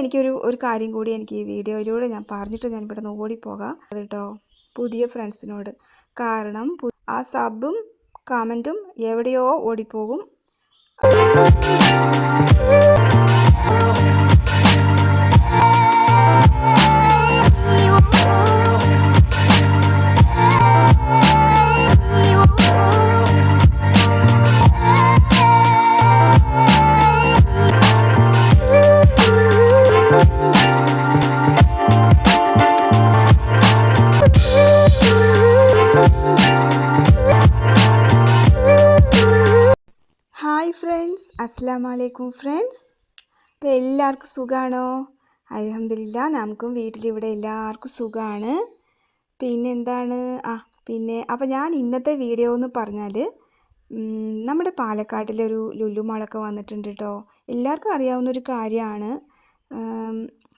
എനിക്കൊരു ഒരു കാര്യം കൂടി എനിക്ക് ഈ വീഡിയോയിലൂടെ ഞാൻ പറഞ്ഞിട്ട് ഞാൻ ഇവിടെ നിന്ന് ഓടിപ്പോകാം. അത് കേട്ടോ പുതിയ ഫ്രണ്ട്സിനോട്. കാരണം ആ സബും കമന്റും എവിടെയോ ഓടിപ്പോകും. ഹായ് ഫ്രണ്ട്സ് അസ്സാം വലൈക്കും ഫ്രണ്ട്സ് ഇപ്പോൾ എല്ലാവർക്കും സുഖമാണോ അലഹമില്ല നമുക്കും വീട്ടിലിവിടെ എല്ലാവർക്കും സുഖമാണ് പിന്നെ എന്താണ്? ആ പിന്നെ അപ്പോൾ ഞാൻ ഇന്നത്തെ വീഡിയോ എന്ന് പറഞ്ഞാൽ നമ്മുടെ പാലക്കാട്ടിലൊരു ലുലു മാളൊക്കെ വന്നിട്ടുണ്ട് കേട്ടോ എല്ലാവർക്കും അറിയാവുന്ന ഒരു കാര്യമാണ്.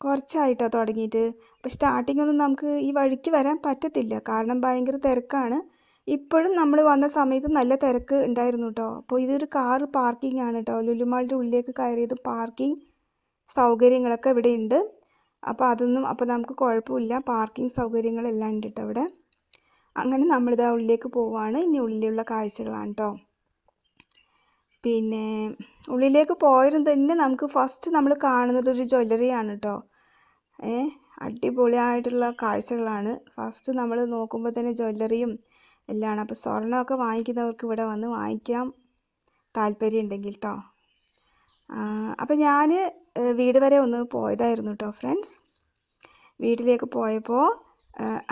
കുറച്ചായിട്ടോ തുടങ്ങിയിട്ട്. അപ്പോൾ സ്റ്റാർട്ടിങ്ങൊന്നും നമുക്ക് ഈ വഴിക്ക് വരാൻ പറ്റത്തില്ല. കാരണം ഭയങ്കര തിരക്കാണ്. ഇപ്പോഴും നമ്മൾ വന്ന സമയത്ത് നല്ല തിരക്ക് ഉണ്ടായിരുന്നു കേട്ടോ അപ്പോൾ ഇതൊരു കാറ് പാർക്കിംഗ് ആണ് കേട്ടോ ലുലുമാളിന്റെ ഉള്ളിലേക്ക് കയറിയത് പാർക്കിംഗ് സൗകര്യങ്ങളൊക്കെ ഇവിടെ ഉണ്ട്. അപ്പോൾ അതൊന്നും അപ്പോൾ നമുക്ക് കുഴപ്പമില്ല. പാർക്കിംഗ് സൗകര്യങ്ങളെല്ലാം ഉണ്ട് കേട്ടോ ഇവിടെ. അങ്ങനെ നമ്മളിതാ ഉള്ളിലേക്ക് പോവുകയാണ് ഇനി ഉള്ളിലുള്ള കാഴ്ചകളാണ് കേട്ടോ പിന്നെ ഉള്ളിലേക്ക് പോയിരുന്ന തന്നെ നമുക്ക് ഫസ്റ്റ് നമ്മൾ കാണുന്നത് ഒരു ജ്വല്ലറിയാണ് കേട്ടോ ഏ അടിപൊളിയായിട്ടുള്ള കാഴ്ചകളാണ്. ഫസ്റ്റ് നമ്മൾ നോക്കുമ്പോൾ തന്നെ ജ്വല്ലറിയും എല്ലാമാണ് അപ്പോൾ സ്വർണമൊക്കെ വാങ്ങിക്കുന്നവർക്ക് ഇവിടെ വന്ന് വാങ്ങിക്കാം താല്പര്യം ഉണ്ടെങ്കിൽ കേട്ടോ അപ്പോൾ ഞാൻ വീട് വരെ ഒന്ന് പോയതായിരുന്നു കേട്ടോ ഫ്രണ്ട്സ്. വീട്ടിലേക്ക് പോയപ്പോൾ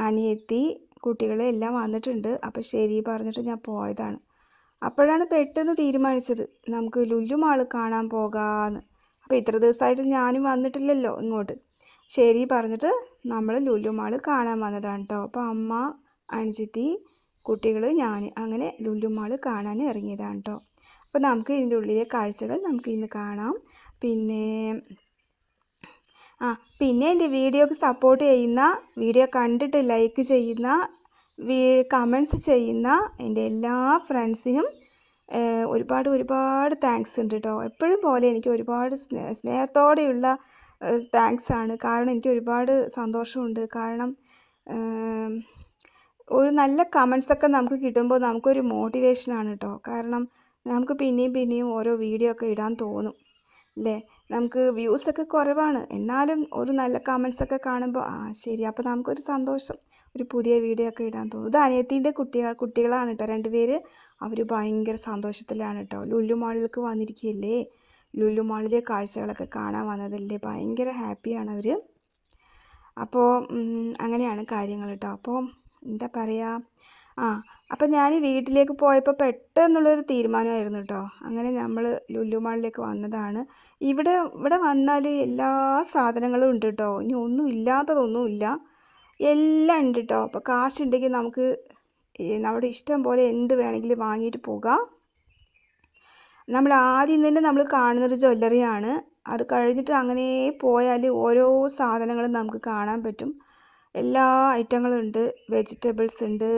അനിയെത്തി കുട്ടികളെ എല്ലാം വന്നിട്ടുണ്ട്. അപ്പോൾ ശരി പറഞ്ഞിട്ട് ഞാൻ പോയതാണ്. അപ്പോഴാണ് പെട്ടെന്ന് തീരുമാനിച്ചത്. നമുക്ക് ലുല്ലു കാണാൻ പോകാമെന്ന് അപ്പോൾ ഇത്ര ദിവസമായിട്ട് ഞാനും വന്നിട്ടില്ലല്ലോ ഇങ്ങോട്ട്. ശരി പറഞ്ഞിട്ട് നമ്മൾ ലുല്ലു കാണാൻ വന്നതാണ് കേട്ടോ അപ്പോൾ അമ്മ അനുജിത്തി കുട്ടികൾ ഞാൻ അങ്ങനെ ലുല്ലുമാൾ കാണാൻ ഇറങ്ങിയതാണ് കേട്ടോ അപ്പോൾ നമുക്ക് ഇതിന്റെ ഉള്ളിലെ കാഴ്ചകൾ നമുക്ക് ഇന്ന് കാണാം. പിന്നെ ആ പിന്നെ എന്റെ വീഡിയോക്ക് സപ്പോർട്ട് ചെയ്യുന്ന വീഡിയോ കണ്ടിട്ട് ലൈക്ക് ചെയ്യുന്ന കമൻസ് ചെയ്യുന്ന എന്റെ എല്ലാ ഫ്രണ്ട്സിനും ഒരുപാട് ഒരുപാട് താങ്ക്സ് ഉണ്ട് കേട്ടോ എപ്പോഴും പോലെ എനിക്ക് ഒരുപാട് സ്നേ സ്നേഹത്തോടെയുള്ള താങ്ക്സ് ആണ്. കാരണം എനിക്ക് ഒരുപാട് സന്തോഷമുണ്ട്. കാരണം ഒരു നല്ല കമൻസൊക്കെ നമുക്ക് കിട്ടുമ്പോൾ നമുക്കൊരു മോട്ടിവേഷനാണ് കേട്ടോ കാരണം നമുക്ക് പിന്നെയും പിന്നെയും ഓരോ വീഡിയോ ഒക്കെ ഇടാൻ തോന്നും. അല്ലേ നമുക്ക് വ്യൂസൊക്കെ കുറവാണ്. എന്നാലും ഒരു നല്ല കമൻസൊക്കെ കാണുമ്പോൾ ആ ശരി അപ്പോൾ നമുക്കൊരു സന്തോഷം. ഒരു പുതിയ വീഡിയോ ഒക്കെ ഇടാൻ തോന്നും. ഇത് അനിയത്തിന്റെ കുട്ടികൾ കുട്ടികളാണ് കേട്ടോ രണ്ടുപേര് അവർ ഭയങ്കര സന്തോഷത്തിലാണ് കേട്ടോ ലുല്ലു മാളിലേക്ക് വന്നിരിക്കുകയല്ലേ? ലുല്ലു മാളിലെ കാഴ്ചകളൊക്കെ കാണാൻ വന്നതല്ലേ? ഭയങ്കര ഹാപ്പിയാണ് അവർ അപ്പോൾ അങ്ങനെയാണ് കാര്യങ്ങൾ കേട്ടോ അപ്പോൾ എന്താ പറയുക ആ അപ്പം ഞാൻ വീട്ടിലേക്ക് പോയപ്പോൾ പെട്ടെന്നുള്ളൊരു തീരുമാനമായിരുന്നു കേട്ടോ അങ്ങനെ നമ്മൾ ലുലു മാളിലേക്ക് വന്നതാണ്. ഇവിടെ ഇവിടെ വന്നാൽ എല്ലാ സാധനങ്ങളും ഉണ്ട് കേട്ടോ ഇനി ഒന്നും ഇല്ലാത്തതൊന്നുമില്ല എല്ലാം ഉണ്ട് കേട്ടോ അപ്പോൾ കാശുണ്ടെങ്കിൽ നമുക്ക് നമ്മുടെ ഇഷ്ടം പോലെ എന്ത് വേണമെങ്കിലും വാങ്ങിയിട്ട് പോകാം. നമ്മൾ ആദ്യം തന്നെ നമ്മൾ കാണുന്നൊരു ജ്വല്ലറിയാണ്. അത് കഴിഞ്ഞിട്ട് അങ്ങനെ പോയാൽ ഓരോ സാധനങ്ങളും നമുക്ക് കാണാൻ പറ്റും. എല്ലാ ഐറ്റങ്ങളും ഉണ്ട്. വെജിറ്റബിൾസ് ഉണ്ട്.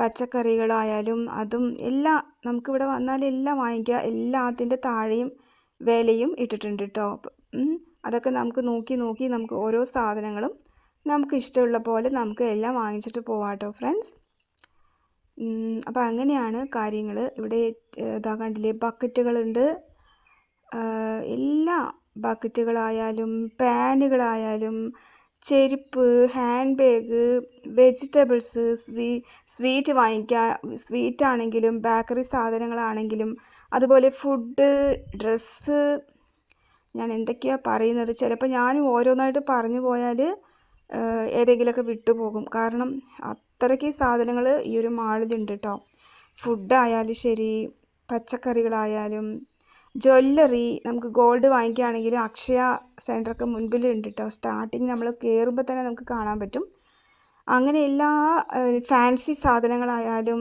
പച്ചക്കറികളായാലും അതും എല്ലാം നമുക്കിവിടെ വന്നാൽ എല്ലാം വാങ്ങിക്കുക എല്ലാത്തിന്റെ താഴെയും വിലയും ഇട്ടിട്ടുണ്ട് കേട്ടോ അതൊക്കെ നമുക്ക് നോക്കി നോക്കി നമുക്ക് ഓരോ സാധനങ്ങളും നമുക്ക് ഇഷ്ടമുള്ള പോലെ നമുക്ക് എല്ലാം വാങ്ങിച്ചിട്ട് പോവാം കേട്ടോ ഫ്രണ്ട്സ്. അപ്പോൾ അങ്ങനെയാണ് കാര്യങ്ങൾ. ഇവിടെ ഇതാ കണ്ടില്ലേ ബക്കറ്റുകളുണ്ട്. എല്ലാ ബക്കറ്റുകളായാലും പാനുകളായാലും ചെരുപ്പ് hand bag vegetables sweet sweet വാങ്ങിക്കാൻ സ്വീറ്റ് ആണെങ്കിലും ബേക്കറി സാധനങ്ങളാണെങ്കിലും അതുപോലെ ഫുഡ് ഡ്രസ്സ് ഞാൻ എന്തൊക്കെയാണ് പറയുന്നത്? ചിലപ്പോൾ ഞാനും ഓരോന്നായിട്ട് പറഞ്ഞു പോയാൽ ഏതെങ്കിലുമൊക്കെ വിട്ടുപോകും കാരണം അത്രയ്ക്ക് സാധനങ്ങൾ ഈ ഒരു മാളിലുണ്ട് കേട്ടോ ഫുഡായാലും ശരി പച്ചക്കറികളായാലും ജ്വല്ലറി നമുക്ക് ഗോൾഡ് വാങ്ങിക്കുകയാണെങ്കിൽ അക്ഷയ സെന്ററൊക്കെ മുൻപിലുണ്ട് കേട്ടോ സ്റ്റാർട്ടിങ് നമ്മൾ കയറുമ്പോൾ തന്നെ നമുക്ക് കാണാൻ പറ്റും. അങ്ങനെ എല്ലാ ഫാൻസി സാധനങ്ങളായാലും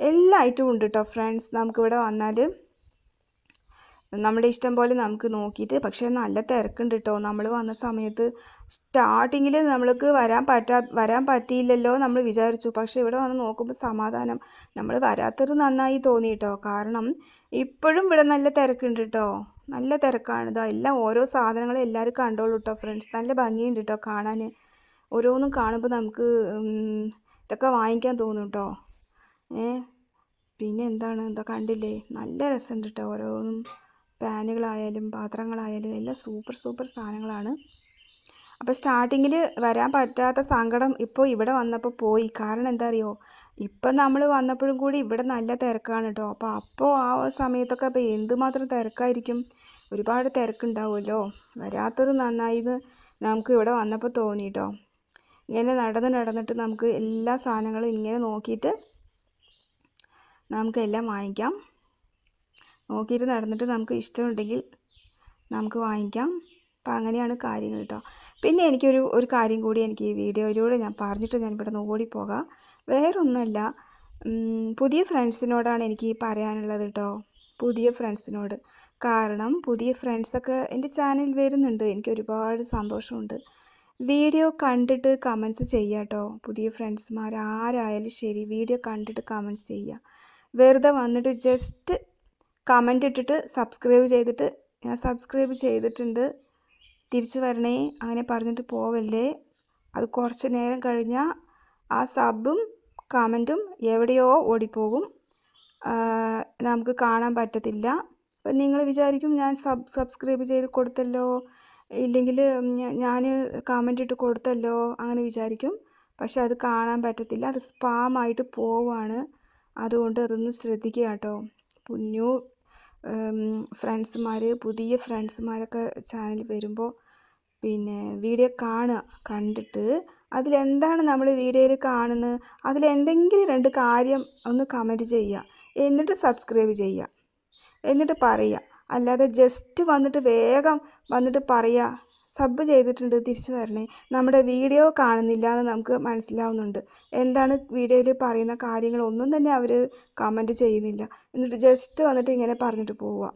എല്ലാ ഐറ്റവും ഉണ്ട് കേട്ടോ ഫ്രണ്ട്സ് നമുക്കിവിടെ വന്നാൽ നമ്മുടെ ഇഷ്ടം പോലെ നമുക്ക് നോക്കിയിട്ട് പക്ഷേ നല്ല തിരക്കുണ്ട് കേട്ടോ നമ്മൾ വന്ന സമയത്ത് സ്റ്റാർട്ടിങ്ങിൽ നമ്മൾക്ക് വരാൻ പറ്റാ വരാൻ പറ്റിയില്ലല്ലോ നമ്മൾ വിചാരിച്ചു. പക്ഷേ ഇവിടെ വന്ന് നോക്കുമ്പോൾ സമാധാനം. നമ്മൾ വരാത്തത് നന്നായി തോന്നി കേട്ടോ കാരണം ഇപ്പോഴും ഇവിടെ നല്ല തിരക്കുണ്ട് കേട്ടോ നല്ല തിരക്കാണ്. ഇതാ എല്ലാം ഓരോ സാധനങ്ങളും എല്ലാവരും കണ്ടോളൂ കേട്ടോ ഫ്രണ്ട്സ് നല്ല ഭംഗിയുണ്ട് കേട്ടോ കാണാൻ ഓരോന്നും കാണുമ്പോൾ നമുക്ക് ഇതൊക്കെ വാങ്ങിക്കാൻ തോന്നും കേട്ടോ ഏ? പിന്നെ എന്താണ്? എന്താ കണ്ടില്ലേ? നല്ല രസമുണ്ട് കേട്ടോ ഓരോന്നും. പാനുകളായാലും പാത്രങ്ങളായാലും എല്ലാം സൂപ്പർ സൂപ്പർ സാധനങ്ങളാണ്. അപ്പോൾ സ്റ്റാർട്ടിങ്ങിൽ വരാൻ പറ്റാത്ത സങ്കടം ഇപ്പോൾ ഇവിടെ വന്നപ്പോൾ പോയി. കാരണം എന്താ അറിയോ ഇപ്പം നമ്മൾ വന്നപ്പോഴും കൂടി ഇവിടെ നല്ല തിരക്കാണ് കേട്ടോ അപ്പോൾ അപ്പോൾ ആ സമയത്തൊക്കെ അപ്പോൾ എന്തുമാത്രം തിരക്കായിരിക്കും? ഒരുപാട് തിരക്കുണ്ടാവുമല്ലോ? വരാത്തത് നന്നായി നമുക്ക് ഇവിടെ വന്നപ്പോൾ തോന്നി കേട്ടോ ഇങ്ങനെ നടന്ന് നടന്നിട്ട് നമുക്ക് എല്ലാ സാധനങ്ങളും ഇങ്ങനെ നോക്കിയിട്ട് നമുക്കെല്ലാം വാങ്ങിക്കാം. നോക്കിയിട്ട് നടന്നിട്ട് നമുക്ക് ഇഷ്ടമുണ്ടെങ്കിൽ നമുക്ക് വാങ്ങിക്കാം. അപ്പം അങ്ങനെയാണ് കാര്യങ്ങൾ കേട്ടോ പിന്നെ എനിക്കൊരു ഒരു കാര്യം കൂടി എനിക്ക് ഈ വീഡിയോയിലൂടെ ഞാൻ പറഞ്ഞിട്ട് ഞാൻ ഇവിടെ നിന്ന് ഓടിപ്പോകാം വേറൊന്നുമല്ല പുതിയ ഫ്രണ്ട്സിനോടാണ് എനിക്ക് പറയാനുള്ളത് കേട്ടോ പുതിയ ഫ്രണ്ട്സിനോട്. കാരണം പുതിയ ഫ്രണ്ട്സൊക്കെ എന്റെ ചാനൽ വരുന്നുണ്ട്. എനിക്ക് ഒരുപാട് സന്തോഷമുണ്ട്. വീഡിയോ കണ്ടിട്ട് കമൻസ് ചെയ്യുക കേട്ടോ പുതിയ ഫ്രണ്ട്സ്മാർ ആരായാലും ശരി വീഡിയോ കണ്ടിട്ട് കമൻസ് ചെയ്യുക. വെറുതെ വന്നിട്ട് ജസ്റ്റ് കമന്റ് ഇട്ടിട്ട് സബ്സ്ക്രൈബ് ചെയ്തിട്ട് ഞാൻ സബ്സ്ക്രൈബ് ചെയ്തിട്ടുണ്ട്. തിരിച്ചു വരണേ അങ്ങനെ പറഞ്ഞിട്ട് പോവല്ലേ? അത് കുറച്ച് നേരം കഴിഞ്ഞാൽ ആ സബും കമന്റും എവിടെയോ ഓടിപ്പോകും. നമുക്ക് കാണാൻ പറ്റത്തില്ല. അപ്പം നിങ്ങൾ വിചാരിക്കും ഞാൻ സബ് സബ്സ്ക്രൈബ് ചെയ്ത് കൊടുത്തല്ലോ ഇല്ലെങ്കിൽ ഞാൻ കമന്റ് ഇട്ട് കൊടുത്തല്ലോ അങ്ങനെ വിചാരിക്കും. പക്ഷെ അത് കാണാൻ പറ്റത്തില്ല. അത് സ്പാമായിട്ട് പോവാണ്. അതുകൊണ്ട് അതൊന്ന് ശ്രദ്ധിക്കുക കേട്ടോ. പുന്നു ഫ്രണ്ട്സുമാർ പുതിയ ഫ്രണ്ട്സുമാരൊക്കെ ചാനലിൽ വരുമ്പോൾ പിന്നെ വീഡിയോ കാണുക കണ്ടിട്ട് അതിലെന്താണ് നമ്മൾ വീഡിയോയിൽ കാണുന്നത്? അതിലെന്തെങ്കിലും രണ്ട് കാര്യം ഒന്ന് കമന്റ് ചെയ്യുക. എന്നിട്ട് സബ്സ്ക്രൈബ് ചെയ്യുക. എന്നിട്ട് പറയുക. അല്ലാതെ ജസ്റ്റ് വന്നിട്ട് വേഗം വന്നിട്ട് പറയുക. സബ് ചെയ്തിട്ടുണ്ട് തിരിച്ചു വരണേ. നമ്മുടെ വീഡിയോ കാണുന്നില്ല എന്ന് നമുക്ക് മനസ്സിലാവുന്നുണ്ട്. എന്താണ് വീഡിയോയിൽ പറയുന്ന കാര്യങ്ങളൊന്നും തന്നെ അവർ കമന്റ് ചെയ്യുന്നില്ല. എന്നിട്ട് ജസ്റ്റ് വന്നിട്ട് ഇങ്ങനെ പറഞ്ഞിട്ട് പോവുക.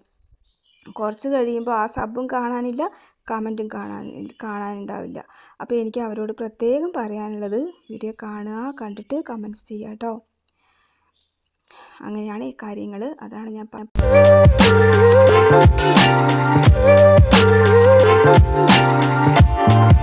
കുറച്ച് കഴിയുമ്പോൾ ആ സബും കാണാനില്ല. കമന്റും കാണാൻ കാണാനുണ്ടാവില്ല. അപ്പോൾ എനിക്ക് അവരോട് പ്രത്യേകം പറയാനുള്ളത് വീഡിയോ കാണുക കണ്ടിട്ട് കമന്റ്സ് ചെയ്യുക കേട്ടോ. അങ്ങനെയാണ് ഈ കാര്യങ്ങൾ. അതാണ് ഞാൻ പറഞ്ഞത് പിന്നെ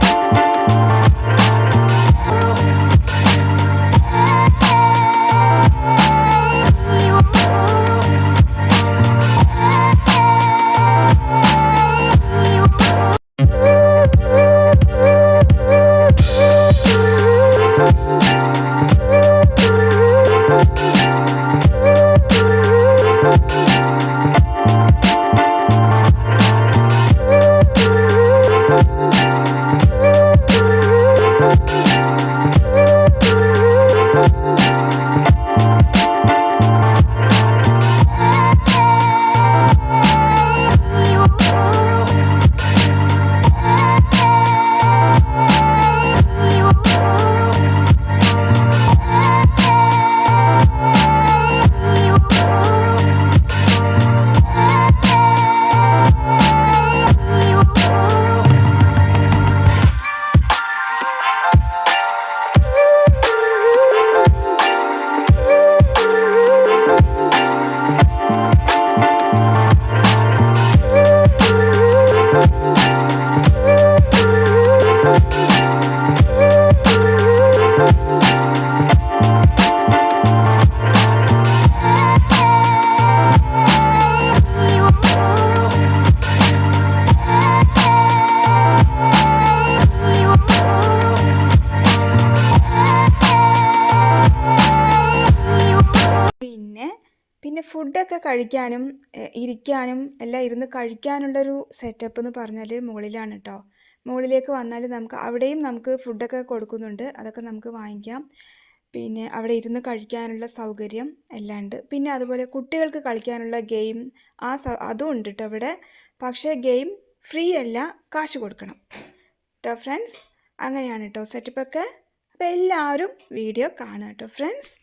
എ, ഇരിക്കാനും എല്ലാം ഇരുന്ന് കഴിക്കാനുള്ളൊരു സെറ്റപ്പ് എന്ന് പറഞ്ഞാൽ മുകളിലാണ് കേട്ടോ മുകളിലേക്ക് വന്നാൽ നമുക്ക് അവിടെയും നമുക്ക് ഫുഡൊക്കെ കൊടുക്കുന്നുണ്ട്. അതൊക്കെ നമുക്ക് വാങ്ങിക്കാം. പിന്നെ അവിടെ ഇരുന്ന് കഴിക്കാനുള്ള സൗകര്യം എല്ലാം ഉണ്ട് പിന്നെ അതുപോലെ കുട്ടികൾക്ക് കളിക്കാനുള്ള ഗെയിം ആ അതും ഉണ്ട് കേട്ടോ അവിടെ പക്ഷേ ഗെയിം ഫ്രീ അല്ല കാശ് കൊടുക്കണം. കേട്ടോ ഫ്രണ്ട്സ് അങ്ങനെയാണ് കേട്ടോ സെറ്റപ്പൊക്കെ അപ്പോൾ എല്ലാവരും വീഡിയോ കാണുക കേട്ടോ ഫ്രണ്ട്സ്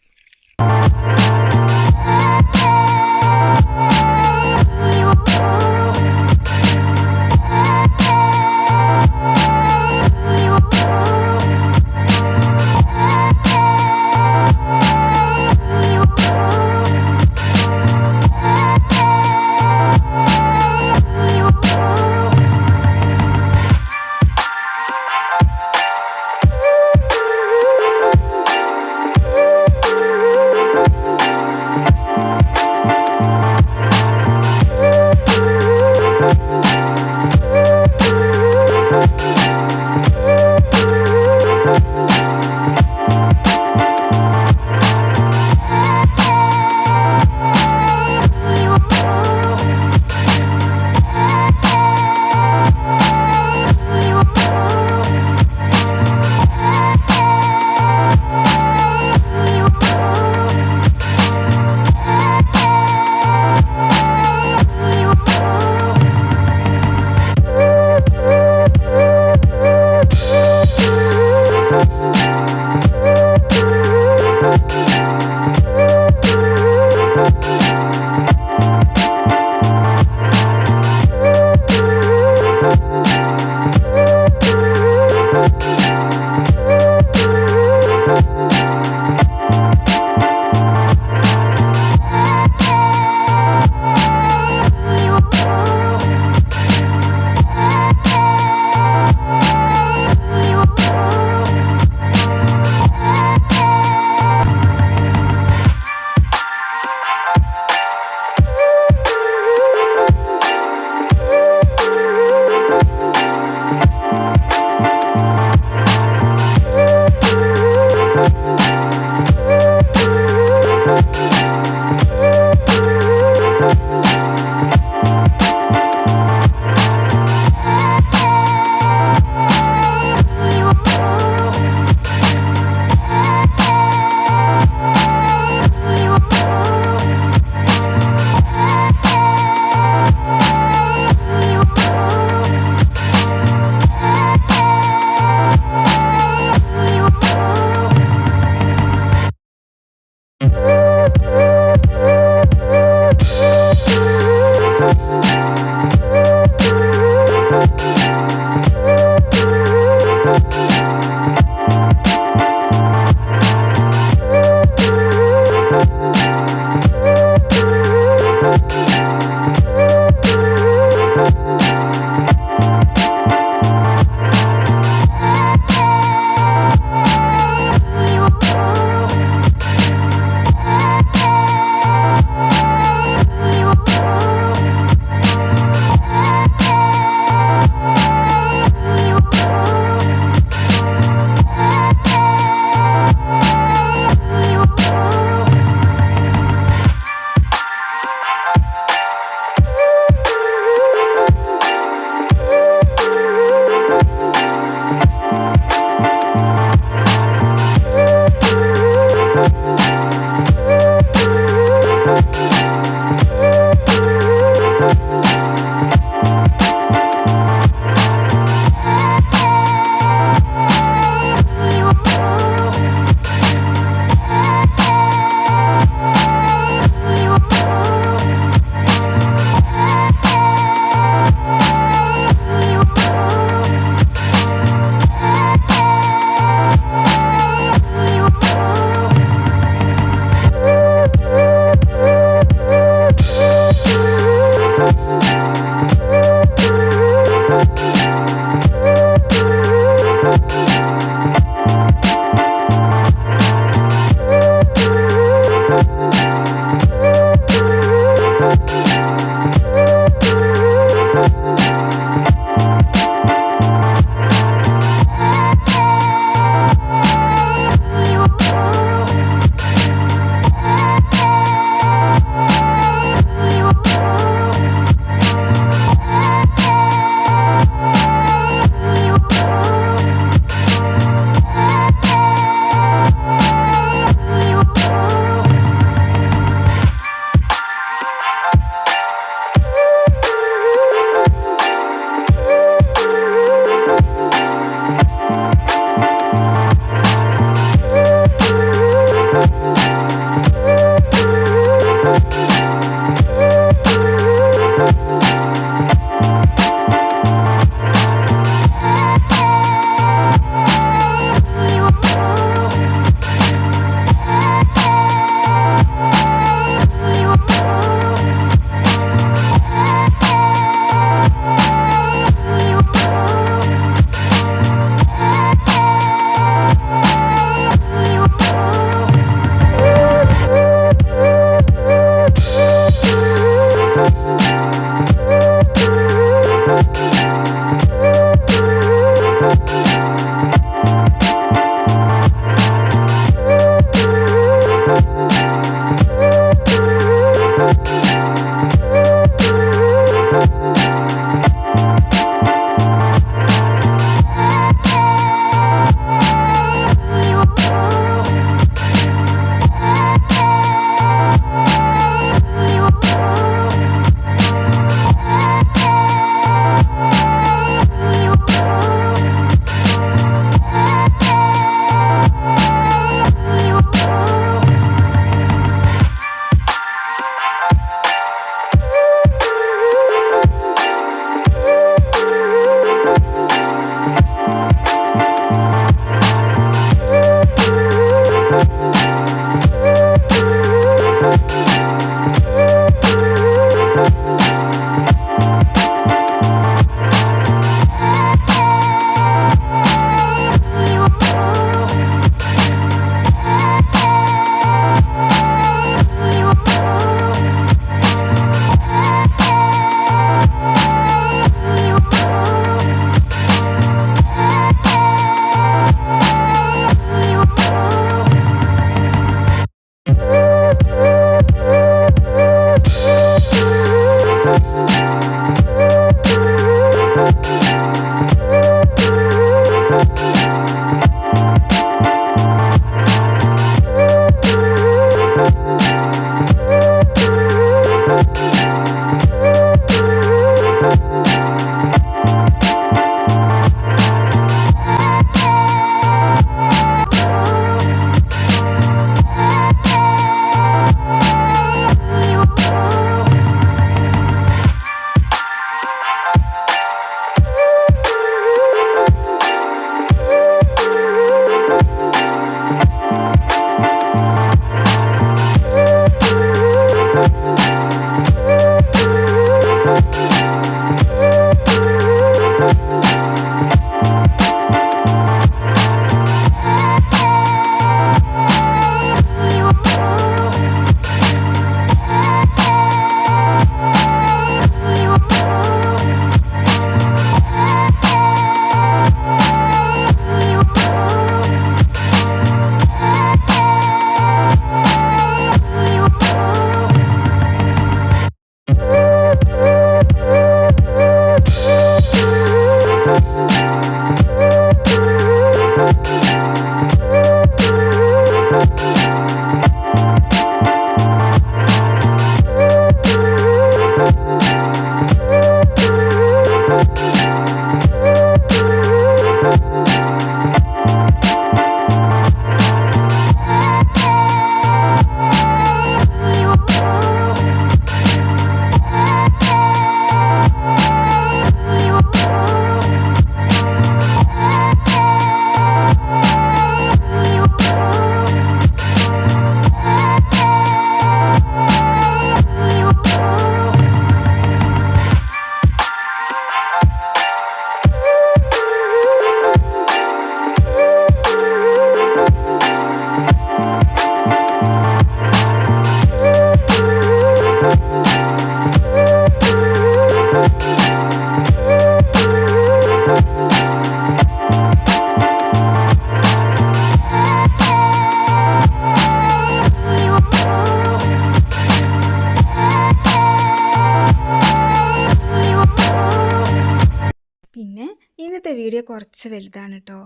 ഇന്നത്തെ വീഡിയോ കുറച്ച് വലുതാണ് കേട്ടോ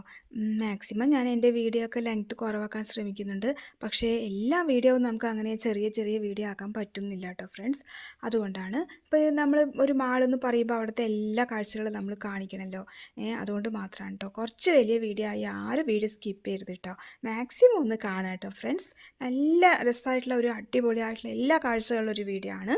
മാക്സിമം ഞാൻ എന്റെ വീഡിയോ ഒക്കെ ലെങ്ത്ത് കുറവാക്കാൻ ശ്രമിക്കുന്നുണ്ട്. പക്ഷേ എല്ലാ വീഡിയോവും നമുക്ക് അങ്ങനെ ചെറിയ ചെറിയ വീഡിയോ ആക്കാൻ പറ്റുന്നില്ല കേട്ടോ ഫ്രണ്ട്സ് അതുകൊണ്ടാണ് ഇപ്പോൾ നമ്മൾ ഒരു മാളെന്ന് പറയുമ്പോൾ അവിടുത്തെ എല്ലാ കാഴ്ചകളും നമ്മൾ കാണിക്കണമല്ലോ അതുകൊണ്ട് മാത്രമാണ് കേട്ടോ കുറച്ച് വലിയ വീഡിയോ ആയി ആരും വീഡിയോ സ്കിപ്പ് ചെയ്യരുത് കേട്ടോ മാക്സിമം ഒന്ന് കാണാം കേട്ടോ ഫ്രണ്ട്സ് നല്ല രസമായിട്ടുള്ള ഒരു അടിപൊളിയായിട്ടുള്ള എല്ലാ കാഴ്ചകളുള്ള ഒരു വീഡിയോ ആണ്.